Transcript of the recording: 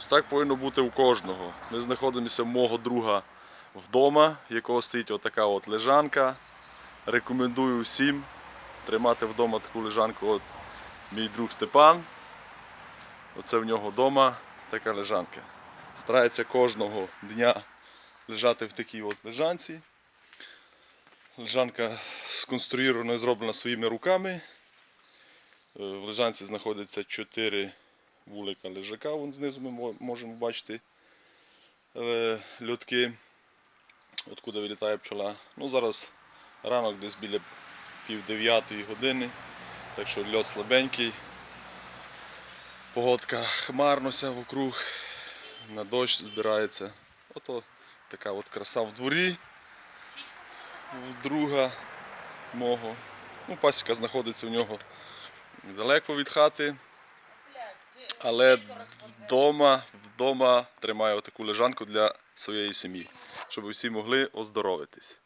Ось так повинно бути у кожного. Ми знаходимося в мого друга вдома, в якого стоїть отака от лежанка. Рекомендую всім тримати вдома таку лежанку. От мій друг Степан. Оце в нього вдома така лежанка. Старається кожного дня лежати в такій от лежанці. Лежанка сконструйована і зроблена своїми руками. Е, В лежанці знаходиться 4 вулика лежака, вон знизу ми можемо бачити е, льотки, откуда вилітає пчола. Ну, зараз ранок десь біля пів дев'ятої години, так що льот слабенький. Погодка хмарнося вокруг, на дощ збирається. Ото така от краса в дворі в друга мого. Ну, пасіка знаходиться у нього недалеко від хати. Але вдома, вдома тримаю таку лежанку для своєї сім'ї, щоб всі могли оздоровитись.